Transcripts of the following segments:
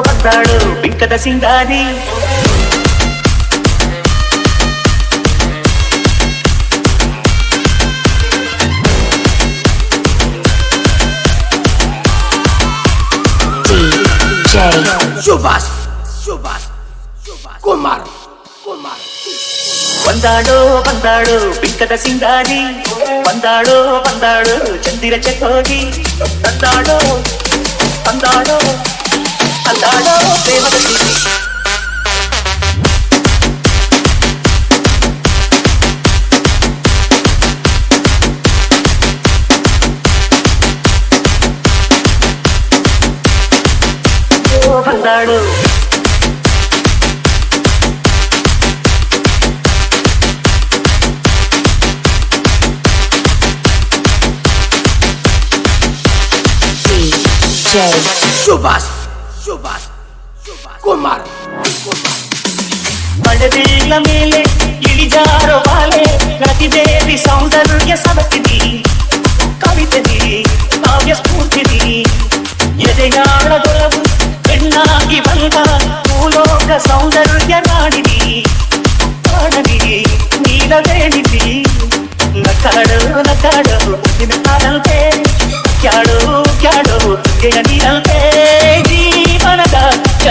వస్తాడు బింకట సింగారి సుభాష్ సుభాష్. కుమార్ కుమార్. వందాడు వందాడు బింకట సింగారి ಬಂದಾಡೋ ಬಂದಾಡು ಚಂದಿರ ಚಕೋಗಿ ತಂದಾಡೋ ತಂದಾಡೋ ತಂದಾಡೋ ಪ್ರೇಮದ ಸಿರಿ ಬಂದಾಡು DJ సుభాష్ సుభాష్ సుభాష్ కుమార్ కుమార్ ಮಡದಿಲ್ಲ ಮೇಲೆ ಇಳಿಜಾರೋ ಬಾಲೆ ನದಿದೇವಿ ಸೌಂದರ್ಯ ಸಬತಿದಿ ಕವಿತದಿ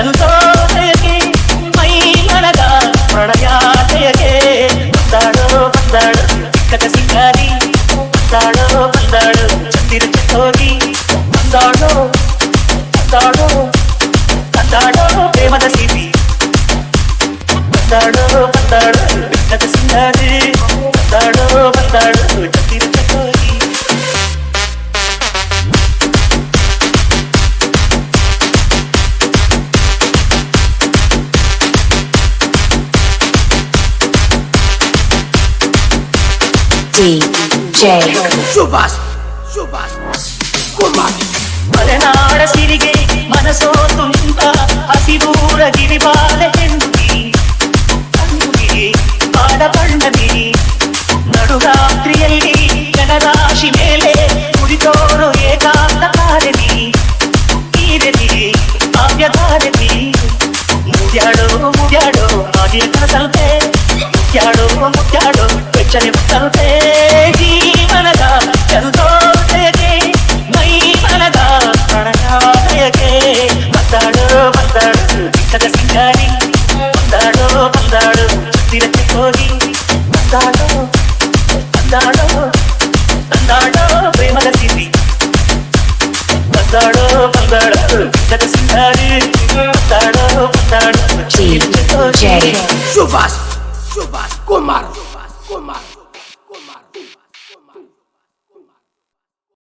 ಚಂದೋದಯಕ್ಕೆ ಮೈ ಮನದ ಪ್ರಣಯಾದಯಕ್ಕೆ ಬಂದಾಡೋ ಬಂದಾಡು ಕದ ಸಿಂಗಾರಿ ಬಂದಾಡೋ ಬಂದಾಡು ಚಂದಿರ ಚಕೋಗಿ ಬಂದಾಡೋ ಬಂದಾಡೋ ಬಂದಾಡೋ ಪ್ರೇಮದ ಸಿರಿ ಬಂದಾಡೋ ಬಂದಾಡು ಕದ ಸಿಂಗಾರಿ ಬಂದಾಡೋ ಬಂದಾಡು DJ ಸುಭಾಷ್ ಸುಭಾಷ್ ಕುಮಾರ್ ಮಲೆನಾಡ ಸಿರಿಗೆ ಮನಸೋ ಬಂದಾಡು ಇಟ್ಟದ ಸಿಂಗಾರಿ ಬಂದಾಡೋ ಬಂದಾಡು ಸುತ್ತಿರಕ್ಕೆ ಹೋಗಿ ಬಂದಾಡೋ ಬಂದಾಡೋ ಬಂದಾಡೋ ಪ್ರೇಮದ ಸಿರಿ ಬಂದಾಡೋ ಬಂದಾಡು ಇಟ್ಟದ ಸಿಂಗಾರಿ ಬಂದಾಡೋ ಬಂದಾಡು ಸುತ್ತಿರಕ್ಕೆ ಹೋಗಿ ಸುಭಾಷ್ ಸುಭಾಷ್ ಕುಮಾರ್ ಸುಭಾಷ್ ಕುಮಾರ್